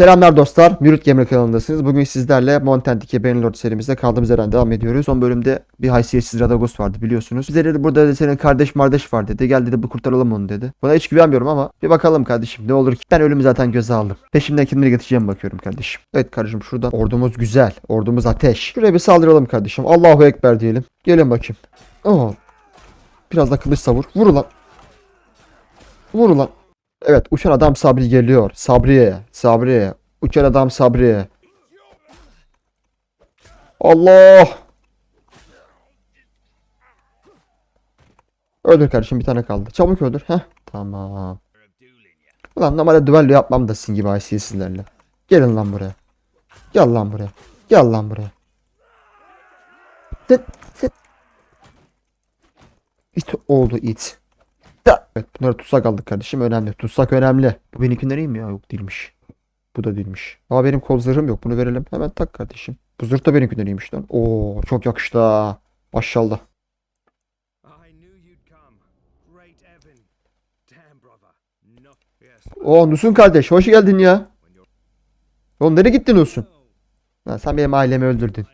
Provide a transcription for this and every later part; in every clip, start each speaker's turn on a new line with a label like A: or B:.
A: Selamlar dostlar. Mürit Gamer kanalındasınız. Bugün sizlerle Mountain Dike serimizde kaldığımız yerden devam ediyoruz. Son bölümde bir haysiyetsiz Radagos vardı biliyorsunuz. Bize dedi burada dedi, senin kardeş mardeş var dedi. Gel dedi bu kurtaralım onu dedi. Buna hiç güvenmiyorum ama bir bakalım kardeşim ne olur ki. Ben ölümü zaten göze aldım. Peşimden kimleri getireceğim bakıyorum kardeşim. Evet kardeşim şuradan ordumuz güzel. Ordumuz ateş. Şuraya bir saldıralım kardeşim. Allahu Ekber diyelim. Gelin bakayım. Oo. Biraz da kılıç savur. Vur ulan. Vur ulan. Evet uçan adam Sabri geliyor. Sabriye. Sabriye. Uçan adam Sabriye. Allah. Öldür kardeşim bir tane kaldı. Çabuk öldür. Heh. Tamam. Ulan normalde düello yapmam da sizin gibi haysiyetsizlerle. Gelin lan buraya. Gel lan buraya. Gel lan buraya. Sit. Sit. İt oldu it. Da. Evet bunları tutsak aldık kardeşim önemli. Tutsak önemli. Bu benimkinden iyi mi ya? Yok değilmiş. Bu da değilmiş. Ama benim kol zırhım yok. Bunu verelim. Hemen tak kardeşim. Bu zırh da benimkinden iyiymiş lan. Oo çok yakıştı ha. Maşallah. Oo Nusun kardeş hoş geldin ya. Oğlum nereye gittin Nusun? Lan sen benim ailemi öldürdün.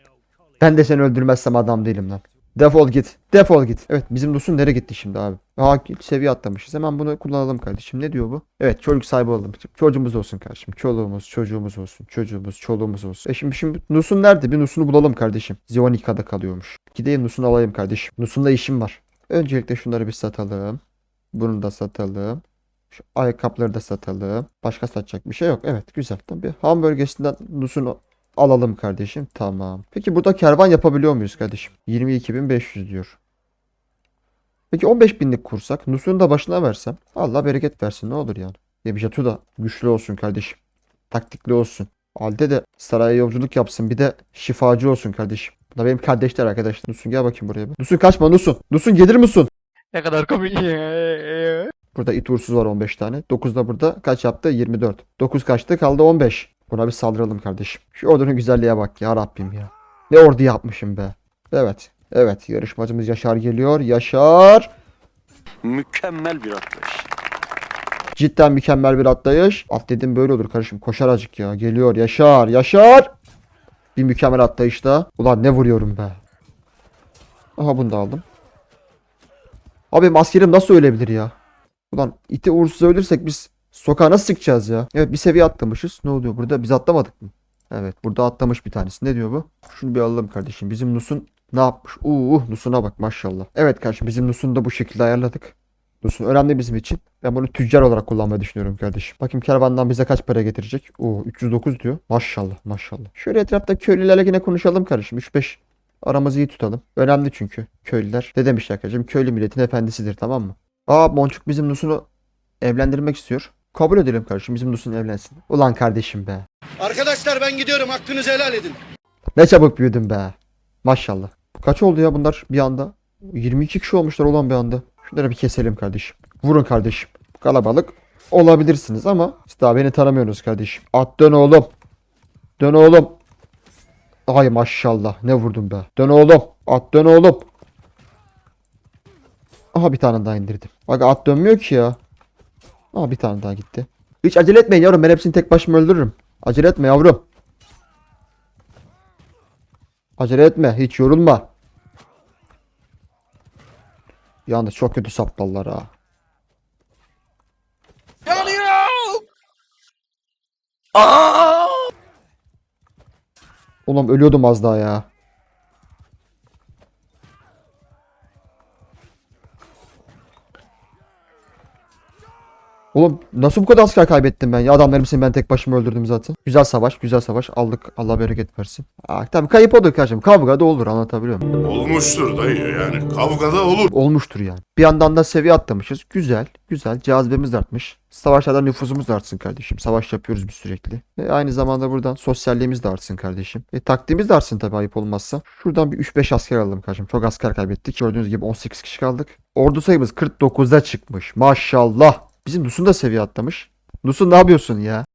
A: Ben de seni öldürmezsem adam değilim lan. Defol git. Defol git. Evet bizim Nusun nereye gitti şimdi abi? Aa seviye atlamışız. Hemen bunu kullanalım kardeşim. Ne diyor bu? Evet çocuk sahibi oldum. Çocuğumuz olsun kardeşim. Çoluğumuz, çocuğumuz olsun. Çocuğumuz, çoluğumuz olsun. E şimdi, şimdi Nusun nerede? Bir Nusun'u bulalım kardeşim. Zionika'da kalıyormuş. Gideyim Nusun'u alayım kardeşim. Nusun'da işim var. Öncelikle şunları bir satalım. Bunu da satalım. Şu ayakkabıları da satalım. Başka satacak bir şey yok. Evet güzel. Tamam, bir ham bölgesinden Nusun'u alalım kardeşim. Tamam. Peki burada kervan yapabiliyor muyuz kardeşim? 22.500 diyor. Peki 15 binlik kursak Nusun'u da başına versem Allah bereket versin ne olur yani. Yebijatu da güçlü olsun kardeşim. Taktikli olsun. Halde de saraya yolculuk yapsın bir de şifacı olsun kardeşim. Da benim kardeşler arkadaşlar. Nusun gel bakayım buraya. Nusun kaçma Nusun. Nusun gelir misin?
B: Ne kadar komik.
A: Burada it uğursuz var 15 tane. 9 da burada kaç yaptı? 24. 9 kaçtı? Kaldı 15. Buna bir saldıralım kardeşim. Şu ordunun güzelliğe bak ya Rabbim ya. Ne ordu yapmışım be. Evet. Evet. Yarışmacımız Yaşar geliyor. Yaşar.
C: Mükemmel bir atlayış.
A: Cidden mükemmel bir atlayış. At dedim böyle olur kardeşim. Koşar acık ya. Geliyor. Yaşar. Yaşar. Bir mükemmel atlayışta. Ulan ne vuruyorum be. Aha bunu da aldım. Abi askerim nasıl ölebilir ya? Ulan iti uğursuz ölürsek biz sokağa nasıl çıkacağız ya? Evet bir seviye atlamışız. Ne oluyor burada? Biz atlamadık mı? Evet burada atlamış bir tanesi. Ne diyor bu? Şunu bir alalım kardeşim. Bizim Nusun ne yapmış? Uh Nusun'a bak maşallah. Evet kardeşim bizim Nusun'u da bu şekilde ayarladık. Nusun önemli bizim için. Ben bunu tüccar olarak kullanmayı düşünüyorum kardeşim. Bakayım kervandan bize kaç para getirecek? Oo 309 diyor. Maşallah maşallah. Şöyle etrafta köylülerle yine konuşalım kardeşim. 3-5 aramızı iyi tutalım. Önemli çünkü köylüler. Ne demişler kardeşim? Köylü milletin efendisidir tamam mı? Aa Boncuk bizim Nusun'u evlendirmek istiyor. Kabul edelim kardeşim bizim Nusun evlensin. Ulan kardeşim be.
D: Arkadaşlar ben gidiyorum hakkınızı helal edin.
A: Ne çabuk büyüdün be. Maşallah. Kaç oldu ya bunlar bir anda? 22 kişi olmuşlar olan bir anda. Şunları bir keselim kardeşim. Vurun kardeşim. Kalabalık olabilirsiniz ama siz daha beni tanımıyorsunuz kardeşim. At dön oğlum. Dön oğlum. Ay maşallah ne vurdum be. Dön oğlum. At dön oğlum. Aha bir tane daha indirdim. Bak at dönmüyor ki ya. Aha bir tane daha gitti. Hiç acele etmeyin yavrum ben hepsini tek başıma öldürürüm. Acele etme yavrum. Acele etme. Hiç yorulma. Yalnız çok kötü saptallar ha. Ulan ölüyordum az daha ya. Oğlum nasıl bu kadar asker kaybettim ben ya? Adamların hepsini ben tek başıma öldürdüm zaten. Güzel savaş, güzel savaş. Aldık. Allah bereket versin. Aa, tabii kayıp olur kardeşim. Kavga da olur anlatabiliyor muyum?
E: Olmuştur dayı yani kavgada olur.
A: Olmuştur yani. Bir yandan da seviye atlamışız. Güzel, güzel. Cazibemiz artmış. Savaşlarda nüfusumuz da artsın kardeşim. Savaş yapıyoruz biz sürekli. Ve aynı zamanda buradan sosyalliğimiz de artsın kardeşim. E taktiğimiz de artsın tabii ayıp olmazsa. Şuradan bir 3-5 asker alalım kardeşim. Çok asker kaybettik. Gördüğünüz gibi 18 kişi kaldık. Ordu sayımız 49'a çıkmış. Maşallah. Bizim Nusun da seviye atlamış. Nusun ne yapıyorsun ya?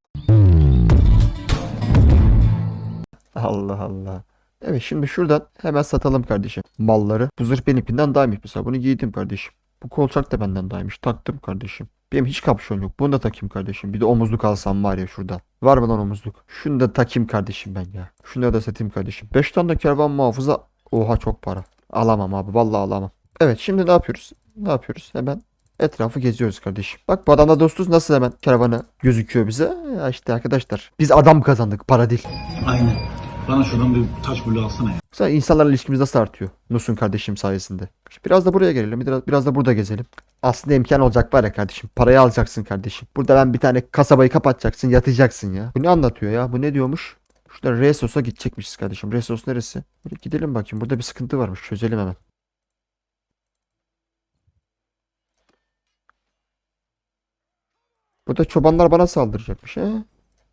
A: Allah Allah. Evet şimdi şuradan hemen satalım kardeşim. Malları. Bu zırh benimkinden iyi. Mesela bunu giydim kardeşim. Bu kolçak da benden daymış. Taktım kardeşim. Benim hiç kapşon yok. Bunu da takayım kardeşim. Bir de omuzluk alsam var ya şurada. Var mı lan omuzluk? Şunu da takayım kardeşim ben ya. Şunu da satayım kardeşim. 5 tane de kervan muhafıza. Oha çok para. Alamam abi. Vallahi alamam. Evet şimdi ne yapıyoruz? Ne yapıyoruz? Hemen etrafı geziyoruz kardeşim. Bak bu adamla dostuz nasıl hemen karavanı gözüküyor bize. Ya işte arkadaşlar. Biz adam kazandık. Para değil.
B: Aynen. Bana şuradan bir taş bulu alsana ya.
A: Mesela insanlarla ilişkimiz nasıl artıyor? Nusun kardeşim sayesinde. Biraz da buraya gelelim. Biraz, biraz da burada gezelim. Aslında imkan olacak var ya kardeşim. Parayı alacaksın kardeşim. Burada ben bir tane kasabayı kapatacaksın. Yatacaksın ya. Bu ne anlatıyor ya? Bu ne diyormuş? Şurada Resos'a gidecekmişiz kardeşim. Resos neresi? Gidelim bakayım. Burada bir sıkıntı varmış. Çözelim hemen. Burada çobanlar bana saldıracakmış. He?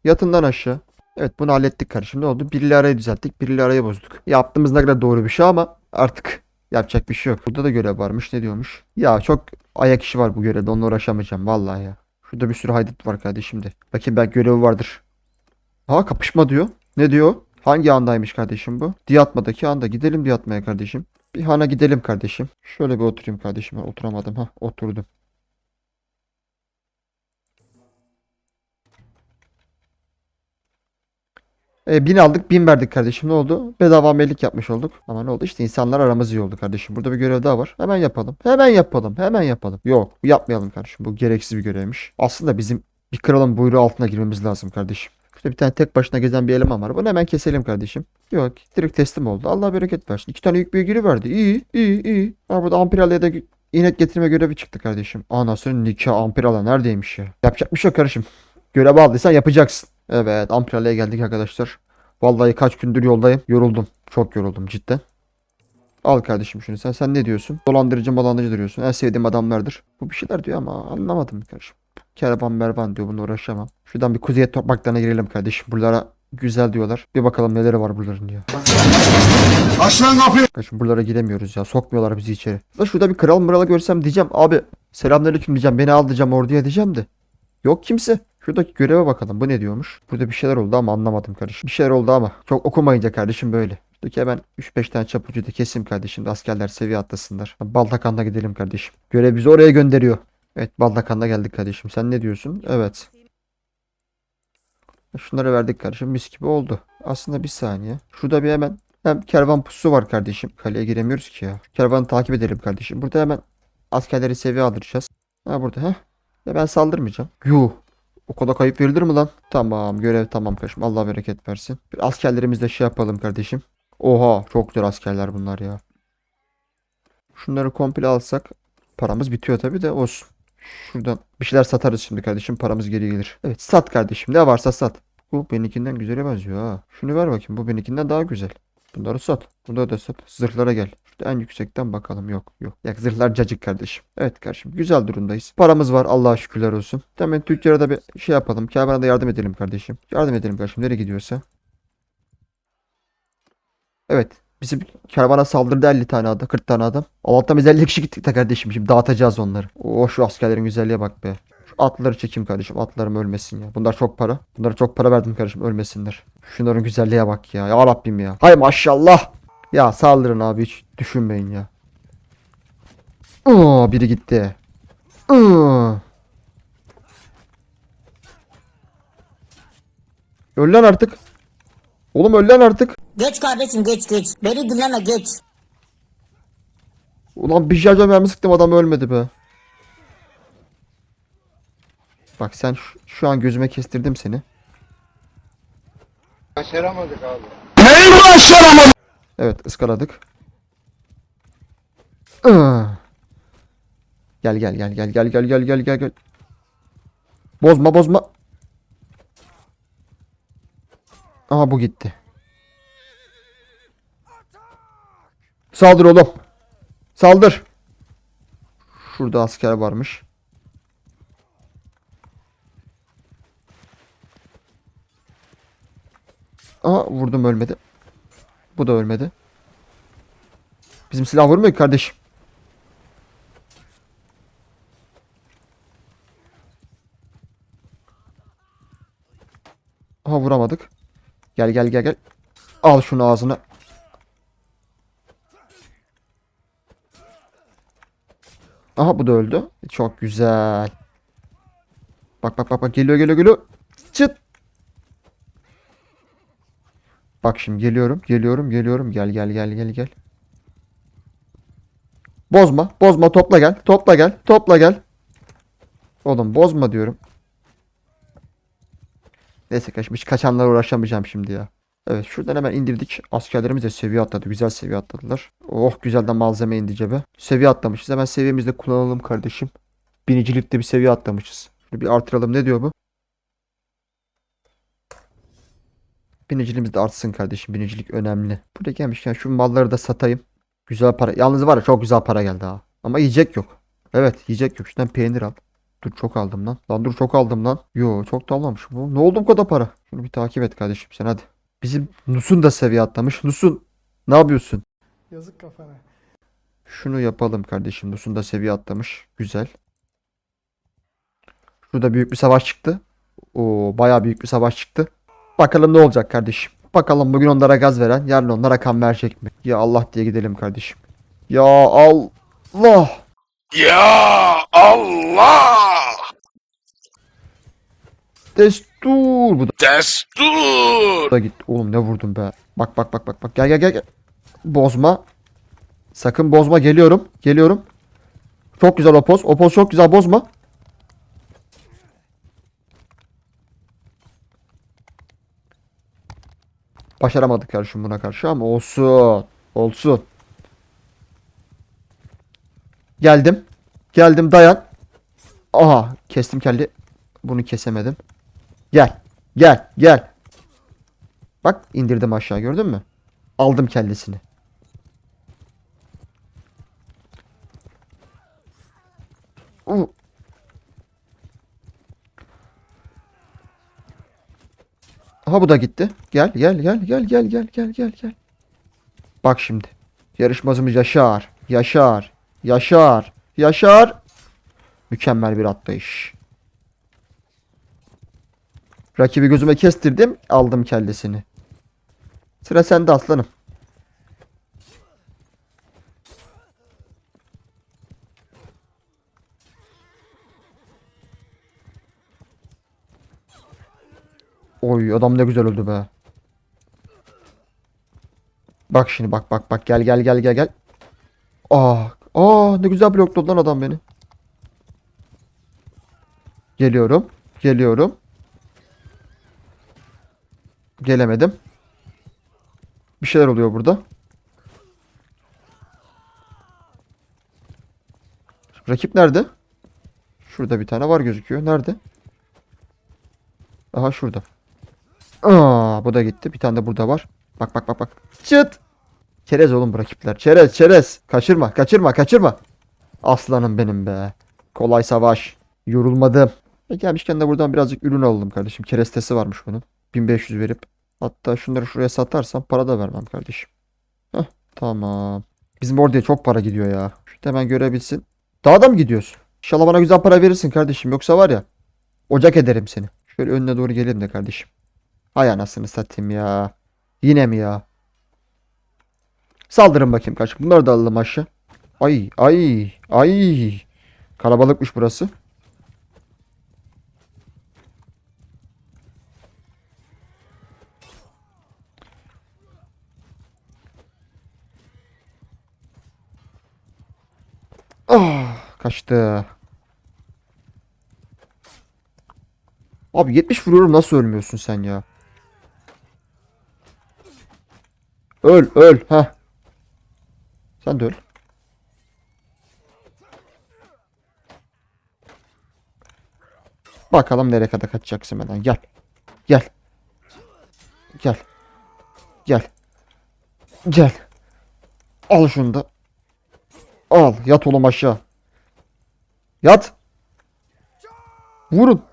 A: Yatından aşağı. Evet bunu hallettik kardeşim. Ne oldu? Birli arayı düzelttik. Birli arayı bozduk. Yaptığımız ne kadar doğru bir şey ama artık yapacak bir şey yok. Burada da görev varmış. Ne diyormuş? Ya çok ayak işi var bu görevde. Onunla uğraşamayacağım. Vallahi ya. Şurada bir sürü haydut var kardeşim de. Bakayım belki görevi vardır. Ha kapışma diyor. Ne diyor? Hangi andaymış kardeşim bu? Diyatma'daki anda. Gidelim Diyatma'ya kardeşim. Bir hana gidelim kardeşim. Şöyle bir oturayım kardeşim. Oturamadım. Ha oturdum. E, bin aldık bin verdik kardeşim ne oldu? Bedava amellik yapmış olduk. Ama ne oldu işte insanlar aramız iyi oldu kardeşim. Burada bir görev daha var. Hemen yapalım. Hemen yapalım. Hemen yapalım. Yok yapmayalım kardeşim. Bu gereksiz bir görevmiş. Aslında bizim bir kralın buyruğu altına girmemiz lazım kardeşim. İşte bir tane tek başına gezen bir eleman var. Bunu hemen keselim kardeşim. Yok direkt teslim oldu. Allah bereket versin. İki tane yük bilgili verdi. İyi iyi iyi. Ha burada Ampirali'ye de inek getirme görevi çıktı kardeşim. Anasının nikah Ampirala neredeymiş ya? Yapacak bir şey yok kardeşim. Görev aldıysan yapacaksın. Evet Ampirale'ye geldik arkadaşlar. Vallahi kaç gündür yoldayım. Yoruldum. Çok yoruldum cidden. Al kardeşim şunu sen. Sen ne diyorsun? Dolandırıcı malandırıcı diyorsun. En sevdiğim adamlardır. Bu bir şeyler diyor ama anlamadım kardeşim. Kervan mervan diyor. Bununla uğraşamam. Şuradan bir kuzey topraklarına girelim kardeşim. Buralara güzel diyorlar. Bir bakalım neleri var buraların ya.
E: Aç lan kapıyı.
A: Kardeşim buralara giremiyoruz ya. Sokmuyorlar bizi içeri. Da şurada bir kral mırala görsem diyeceğim. Abi selamünaleyküm diyeceğim. Beni al diyeceğim orduya diyeceğim de. Yok kimse. Şuradaki göreve bakalım. Bu ne diyormuş? Burada bir şeyler oldu ama anlamadım kardeşim. Bir şeyler oldu ama. Çok okumayınca kardeşim böyle. Şuradaki hemen 3-5 tane çapucu da kesim kardeşim. de Askerler seviye atlasınlar. Baltakan'da gidelim kardeşim. Görev bizi oraya gönderiyor. Evet Baltakan'da geldik kardeşim. Sen ne diyorsun? Evet. Şunları verdik kardeşim. Mis gibi oldu. Aslında bir saniye. Şurada bir hemen hem kervan pusu var kardeşim. Kaleye giremiyoruz ki ya. Kervanı takip edelim kardeşim. Burada hemen askerleri seviye aldıracağız. Ha burada ha. Ben saldırmayacağım. Yuh. O kadar kayıp verilir mi lan? Tamam görev tamam kardeşim. Allah bereket versin. Bir askerlerimizle şey yapalım kardeşim. Oha çok güzel askerler bunlar ya. Şunları komple alsak paramız bitiyor tabi de olsun. Şuradan bir şeyler satarız şimdi kardeşim. Paramız geri gelir. Evet sat kardeşim. Ne varsa sat. Bu benimkinden güzele benziyor ha. Şunu ver bakayım. Bu benimkinden daha güzel. Bunları sat. Bunları da sat. Zırhlara gel. İşte en yüksekten bakalım. Yok yok. Ya zırhlar cacık kardeşim. Evet kardeşim. Güzel durumdayız. Paramız var. Allah'a şükürler olsun. Hemen tüccara da bir şey yapalım. Kervan'a da yardım edelim kardeşim. Yardım edelim kardeşim. Nereye gidiyorsa. Evet. Bizim kervana saldırdı 50 tane adam. 40 tane adam. Allah'tan biz 50 kişi gittik de kardeşim. Şimdi dağıtacağız onları. Oo şu askerlerin güzelliğe bak be. Şu atları çekeyim kardeşim. Atlarım ölmesin ya. Bunlar çok para. Bunlara çok para verdim kardeşim. Ölmesinler. Şunların güzelliğe bak ya. Ya Rabbim ya. Hay maşallah. Ya saldırın abi hiç düşünmeyin ya. Oo, biri gitti. Oo. Öl lan artık. Oğlum öl lan artık.
F: Geç kardeşim geç geç. Beni dinleme geç.
A: Ulan bir şarjör mermi sıktım adam ölmedi be. Bak sen şu, şu an gözüme kestirdim seni.
D: Başaramadık abi.
A: Evet ıskaladık. Gel gel gel gel gel gel gel gel gel gel. Bozma bozma. Aha bu gitti. Saldır oğlum. Saldır. Şurada asker varmış. Aha vurdum ölmedi. Bu da ölmedi. Bizim silah vurmuyor ki kardeşim. Aha vuramadık. Gel gel gel gel. Al şunu ağzına. Aha bu da öldü. Çok güzel. Bak bak bak bak geliyor geliyor geliyor. Çıt. Bak şimdi geliyorum geliyorum geliyorum. Gel gel gel gel gel. Bozma bozma topla gel topla gel topla gel. Oğlum bozma diyorum. Neyse kaçmış kaçanlara uğraşamayacağım şimdi ya. Evet şuradan hemen indirdik. Askerlerimiz de seviye atladı. Güzel seviye atladılar. Oh güzel de malzeme indi cebe. Seviye atlamışız. Hemen seviyemizde kullanalım kardeşim. Binicilikte bir seviye atlamışız. Şunu bir artıralım. Ne diyor bu? Biniciliğimiz de artsın kardeşim. Binicilik önemli. Buraya gelmişken şu malları da satayım. Güzel para. Yalnız var ya çok güzel para geldi ha. Ama yiyecek yok. Evet yiyecek yok. Şuradan peynir al. Dur çok aldım lan. Lan dur çok aldım lan. Yo çok da almamışım. bu. Ne oldu bu kadar para? Şunu bir takip et kardeşim sen hadi. Bizim Nus'un da seviye atlamış. Nus'un ne yapıyorsun?
G: Yazık kafana.
A: Şunu yapalım kardeşim. Nus'un da seviye atlamış. Güzel. Şurada büyük bir savaş çıktı. Oo bayağı büyük bir savaş çıktı. Bakalım ne olacak kardeşim. Bakalım bugün onlara gaz veren yarın onlara kan verecek mi? Ya Allah diye gidelim kardeşim. Ya Allah.
C: Ya Allah!
A: Destur. Bu da
C: Destur!
A: da gitti. Oğlum ne vurdum be. Bak bak bak bak bak. Gel gel gel. gel. Bozma. Sakın bozma. Geliyorum. Geliyorum. Çok güzel o poz. O poz çok güzel. Bozma. Başaramadık karşım buna karşı ama olsun. Olsun. Geldim. Geldim dayan. Aha kestim kelli. Bunu kesemedim. Gel. Gel. Gel. Bak indirdim aşağı gördün mü? Aldım kellesini. Aha bu da gitti. Gel gel gel gel gel gel gel gel gel. Bak şimdi. Yarışmacımız Yaşar. Yaşar. Yaşar. Yaşar. Mükemmel bir atlayış. Rakibi gözüme kestirdim. Aldım kellesini. Sıra sende aslanım. Oy adam ne güzel öldü be. Bak şimdi bak bak bak gel gel gel gel gel. Aa, aa ne güzel blokladı lan adam beni. Geliyorum. Geliyorum. Gelemedim. Bir şeyler oluyor burada. Rakip nerede? Şurada bir tane var gözüküyor. Nerede? Aha şurada. Aa, bu da gitti. Bir tane de burada var. Bak bak bak bak. Çıt. Çerez oğlum bu rakipler. Çerez çerez. Kaçırma kaçırma kaçırma. Aslanım benim be. Kolay savaş. Yorulmadım. E gelmişken de buradan birazcık ürün alalım kardeşim. Kerestesi varmış bunun. 1500 verip. Hatta şunları şuraya satarsam para da vermem kardeşim. Heh, tamam. Bizim oraya çok para gidiyor ya. Şurada hemen görebilsin. Daha da mı gidiyorsun? İnşallah bana güzel para verirsin kardeşim. Yoksa var ya. Ocak ederim seni. Şöyle önüne doğru geleyim de kardeşim. Hay anasını satayım ya. Yine mi ya? Saldırın bakayım kaç. Bunları da alalım aşağı. Ay ay ay. Kalabalıkmış burası. Ah, kaçtı. Abi 70 vuruyorum nasıl ölmüyorsun sen ya? Öl öl ha. Sen de öl. Bakalım nereye kadar kaçacaksın benden. Gel. Gel. Gel. Gel. Gel. Al şunu da. Al. Yat oğlum aşağı. Yat. Vurun.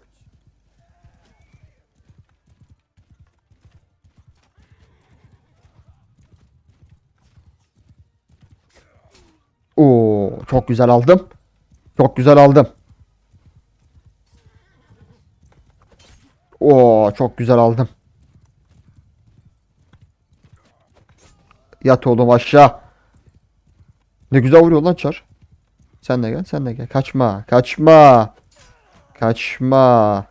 A: Oo, çok güzel aldım. Çok güzel aldım. Oo, çok güzel aldım. Yat oğlum aşağı. Ne güzel vuruyor lan çar. Sen de gel. Sen de gel. Kaçma. Kaçma. Kaçma.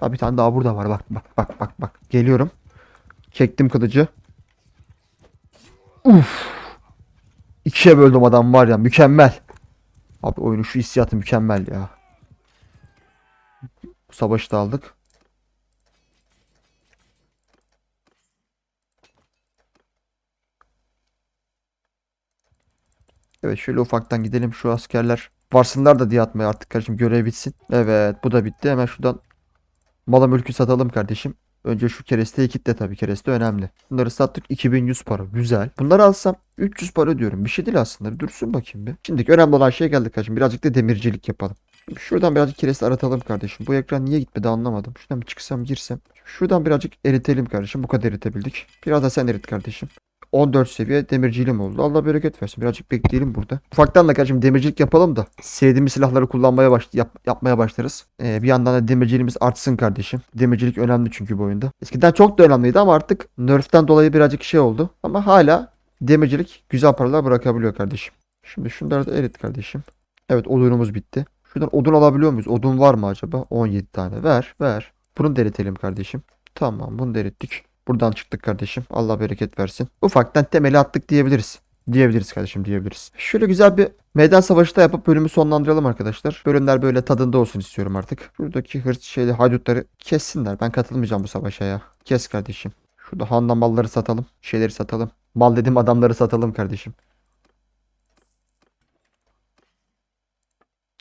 A: Abi bir tane daha burada var. Bak bak bak bak bak. Geliyorum. Çektim kılıcı. Uf. İkiye böldüm adam var ya. Mükemmel. Abi oyunun şu hissiyatı mükemmel ya. Bu savaşı da aldık. Evet şöyle ufaktan gidelim şu askerler. Varsınlar da diye atmaya artık kardeşim görev bitsin. Evet bu da bitti. Hemen şuradan mala mülkü satalım kardeşim. Önce şu keresteyi kitle tabii kereste önemli. Bunları sattık 2100 para güzel. Bunları alsam 300 para diyorum. Bir şey değil aslında. Bir dursun bakayım bir. Şimdi önemli olan şeye geldik kardeşim. Birazcık da demircilik yapalım. Şuradan birazcık kereste aratalım kardeşim. Bu ekran niye gitmedi anlamadım. Şuradan bir çıksam girsem. Şuradan birazcık eritelim kardeşim. Bu kadar eritebildik. Biraz da sen erit kardeşim. 14 seviye demirciliğim oldu. Allah bereket versin. Birazcık bekleyelim burada. Ufaktan da kardeşim demircilik yapalım da sevdiğimiz silahları kullanmaya baş yap- yapmaya başlarız. Ee, bir yandan da demirciliğimiz artsın kardeşim. Demircilik önemli çünkü bu oyunda. Eskiden çok da önemliydi ama artık nerf'ten dolayı birazcık şey oldu. Ama hala demircilik güzel paralar bırakabiliyor kardeşim. Şimdi şunları da erit kardeşim. Evet odunumuz bitti. Şuradan odun alabiliyor muyuz? Odun var mı acaba? 17 tane. Ver ver. Bunu da eritelim kardeşim. Tamam bunu da erittik. Buradan çıktık kardeşim. Allah bereket versin. Ufaktan temeli attık diyebiliriz. Diyebiliriz kardeşim diyebiliriz. Şöyle güzel bir meydan savaşı da yapıp bölümü sonlandıralım arkadaşlar. Bölümler böyle tadında olsun istiyorum artık. Buradaki hırs şeyli haydutları kessinler. Ben katılmayacağım bu savaşa ya. Kes kardeşim. Şurada handan malları satalım. Şeyleri satalım. Mal dedim adamları satalım kardeşim.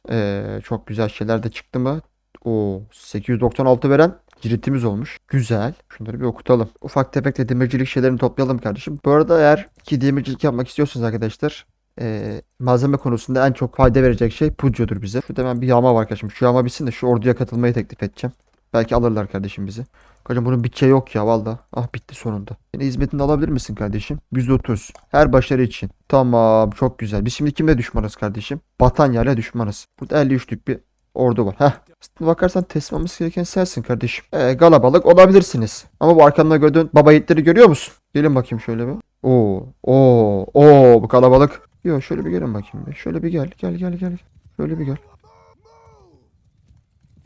A: Ee, çok güzel şeyler de çıktı mı? O 896 veren ciritimiz olmuş. Güzel. Şunları bir okutalım. Ufak tefek de demircilik şeylerini toplayalım kardeşim. Bu arada eğer ki demircilik yapmak istiyorsanız arkadaşlar ee, malzeme konusunda en çok fayda verecek şey pucco'dur bize. Şurada hemen bir yağma var kardeşim. Şu yağma bitsin de şu orduya katılmayı teklif edeceğim. Belki alırlar kardeşim bizi. Kardeşim bunun bütçe yok ya valla. Ah bitti sonunda. Yine hizmetini alabilir misin kardeşim? 130. Her başarı için. Tamam çok güzel. Biz şimdi kimle düşmanız kardeşim? Batanya ile düşmanız. Burada 53'lük bir ordu var. Heh. Aslında bakarsan teslim olması gereken sensin kardeşim. Ee, galabalık olabilirsiniz. Ama bu arkamda gördüğün baba yiğitleri görüyor musun? Gelin bakayım şöyle bir. Oo, oo, oo bu kalabalık. Yo şöyle bir gelin bakayım bir. Şöyle bir gel. Gel gel gel. Şöyle bir gel.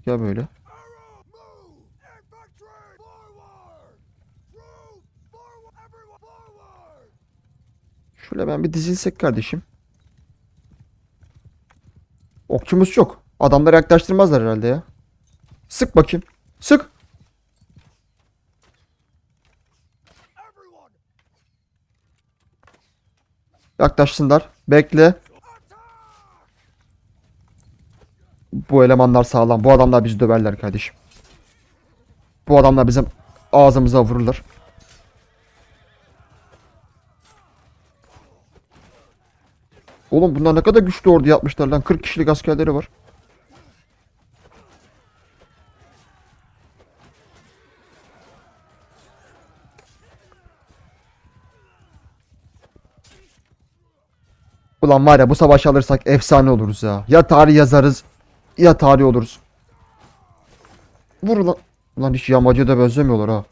A: Gel böyle. Şöyle ben bir dizilsek kardeşim. Okçumuz çok. Adamları yaklaştırmazlar herhalde ya. Sık bakayım. Sık. Yaklaşsınlar. Bekle. Bu elemanlar sağlam. Bu adamlar bizi döverler kardeşim. Bu adamlar bizim ağzımıza vururlar. Oğlum bunlar ne kadar güçlü ordu yapmışlar lan. 40 kişilik askerleri var. Ulan var ya bu savaşı alırsak efsane oluruz ya. Ya tarih yazarız ya tarih oluruz. Vur ulan. Ulan hiç yağmacıya da benzemiyorlar ha.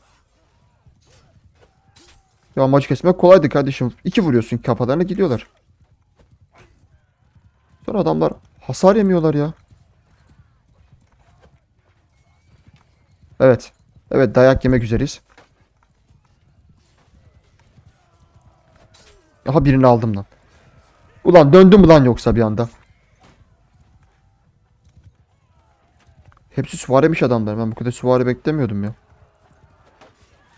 A: Yağmacı kesmek kolaydı kardeşim. İki vuruyorsun kafalarına gidiyorlar. Sonra adamlar hasar yemiyorlar ya. Evet. Evet dayak yemek üzereyiz. Aha birini aldım lan. Ulan döndüm mü lan yoksa bir anda? Hepsi süvarimiş adamlar. Ben bu kadar süvari beklemiyordum ya.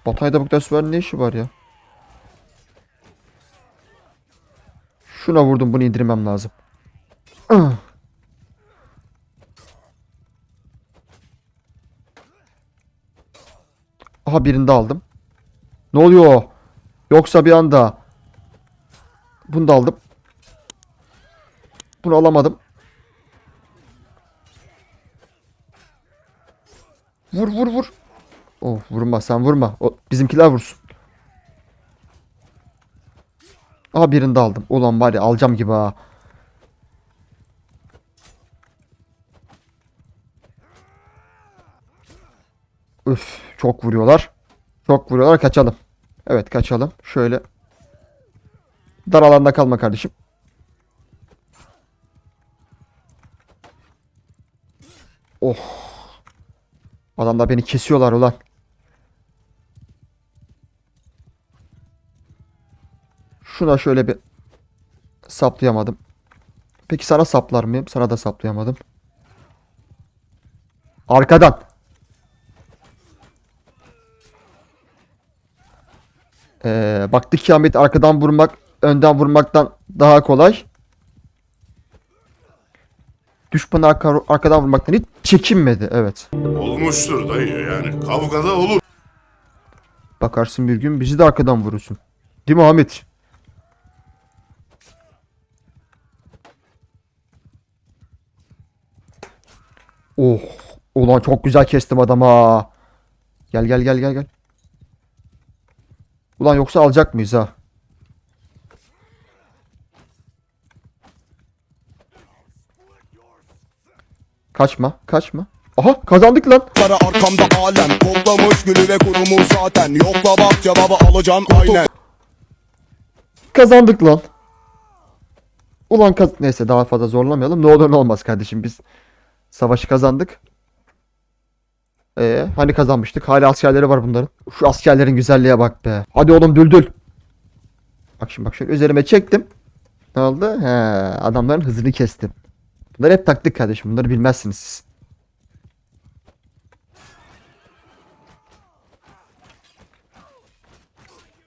A: Batayda bu kadar süvari ne işi var ya? Şuna vurdum bunu indirmem lazım. Ah. Aha birini de aldım. Ne oluyor? Yoksa bir anda. Bunu da aldım. Bunu alamadım. Vur vur vur. Oh vurma sen vurma. O, bizimkiler vursun. Aha birini de aldım. Ulan ya alacağım gibi ha. Üf çok vuruyorlar. Çok vuruyorlar kaçalım. Evet kaçalım. Şöyle. Dar alanda kalma kardeşim. Oh. Adamlar beni kesiyorlar ulan. Şuna şöyle bir saplayamadım. Peki sana saplar mıyım? Sana da saplayamadım. Arkadan. Ee, baktık ki Ahmet arkadan vurmak önden vurmaktan daha kolay. Düşmanı arka, arkadan vurmaktan hiç çekinmedi. Evet.
C: Olmuştur dayı yani. Kavgada olur.
A: Bakarsın bir gün bizi de arkadan vurursun. Değil mi Ahmet? Oh. Ulan çok güzel kestim adama. Gel gel gel gel gel. Ulan yoksa alacak mıyız ha? Kaçma, kaçma. Aha kazandık lan.
G: Para arkamda alem Kollamış gülü ve kurumu zaten Yokla bak cevabı alacağım aynen
A: Kazandık lan. Ulan kaz... Neyse daha fazla zorlamayalım. Ne olur ne olmaz kardeşim biz savaşı kazandık. Ee, hani kazanmıştık? Hala askerleri var bunların. Şu askerlerin güzelliğe bak be. Hadi oğlum düldül. Bak şimdi bak şöyle üzerime çektim. Ne oldu? He, adamların hızını kestim. Bunları hep taktik kardeşim. Bunları bilmezsiniz siz.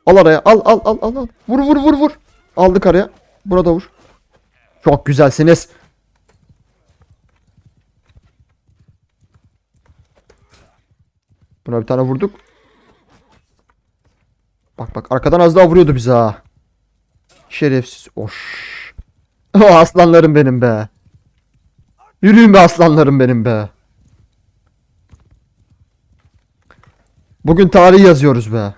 A: Al araya. Al al al al. al. Vur vur vur vur. Aldık araya. Burada vur. Çok güzelsiniz. Buna bir tane vurduk. Bak bak arkadan az daha vuruyordu bize ha. Şerefsiz. Oş. O aslanlarım benim be. Yürüyün be aslanlarım benim be. Bugün tarih yazıyoruz be.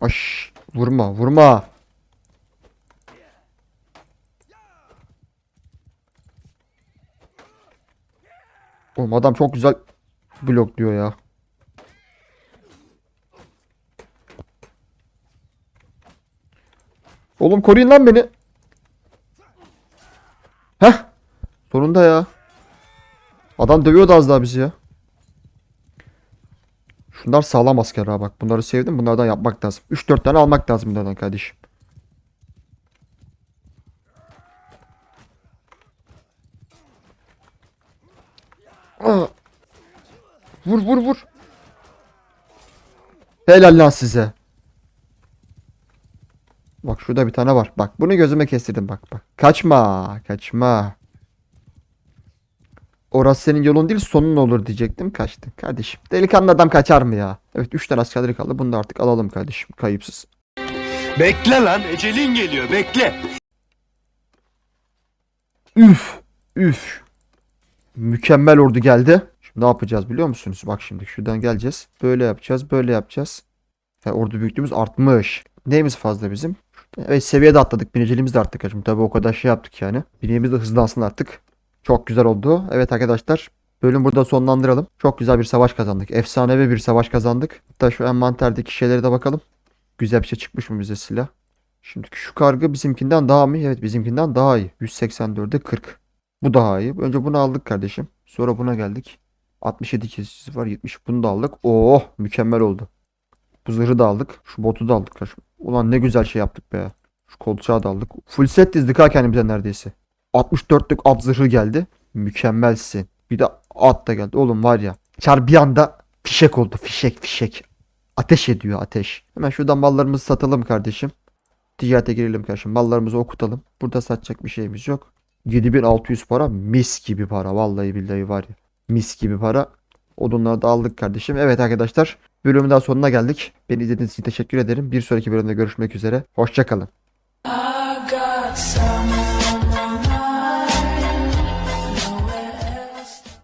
A: Aş, vurma, vurma. Oğlum adam çok güzel blokluyor ya. Oğlum koruyun lan beni. Heh. Sonunda ya. Adam dövüyordu az daha bizi ya. Şunlar sağlam asker ha bak. Bunları sevdim. Bunlardan yapmak lazım. 3-4 tane almak lazım bunlardan kardeşim. Aa. Vur vur vur. Helal lan size. Bak şurada bir tane var. Bak bunu gözüme kestirdim bak bak. Kaçma kaçma. Orası senin yolun değil sonun olur diyecektim. Kaçtın kardeşim. Delikanlı adam kaçar mı ya? Evet 3 tane askerleri kaldı. Bunu da artık alalım kardeşim. Kayıpsız.
H: Bekle lan ecelin geliyor bekle.
A: Üf. Üf. Mükemmel ordu geldi. Şimdi ne yapacağız biliyor musunuz? Bak şimdi şuradan geleceğiz. Böyle yapacağız. Böyle yapacağız. Ha, ordu büyüklüğümüz artmış. Neyimiz fazla bizim? Evet seviyede atladık. Biniciliğimiz de arttık. Şimdi tabii o kadar şey yaptık yani. Bineğimiz de hızlansın artık. Çok güzel oldu. Evet arkadaşlar. Bölüm burada sonlandıralım. Çok güzel bir savaş kazandık. Efsanevi bir savaş kazandık. Hatta şu envanterdeki şeylere de bakalım. Güzel bir şey çıkmış mı bize silah? Şimdi şu kargı bizimkinden daha mı? Evet bizimkinden daha iyi. 184'e 40. Bu daha iyi. Önce bunu aldık kardeşim. Sonra buna geldik. 67 kesisi var. 70 bunu da aldık. Oh mükemmel oldu. Bu zırhı da aldık. Şu botu da aldık. kardeşim. Ulan ne güzel şey yaptık be. Şu kolçağı da aldık. Full set dizdik ha kendimize neredeyse. 64'lük at zırhı geldi. Mükemmelsin. Bir de at da geldi. Oğlum var ya. Çar bir anda fişek oldu. Fişek fişek. Ateş ediyor ateş. Hemen şuradan mallarımızı satalım kardeşim. Ticarete girelim kardeşim. Mallarımızı okutalım. Burada satacak bir şeyimiz yok. 7600 para mis gibi para. Vallahi billahi var ya. Mis gibi para. Odunları da aldık kardeşim. Evet arkadaşlar. Bölümün daha sonuna geldik. Beni izlediğiniz için teşekkür ederim. Bir sonraki bölümde görüşmek üzere. Hoşçakalın.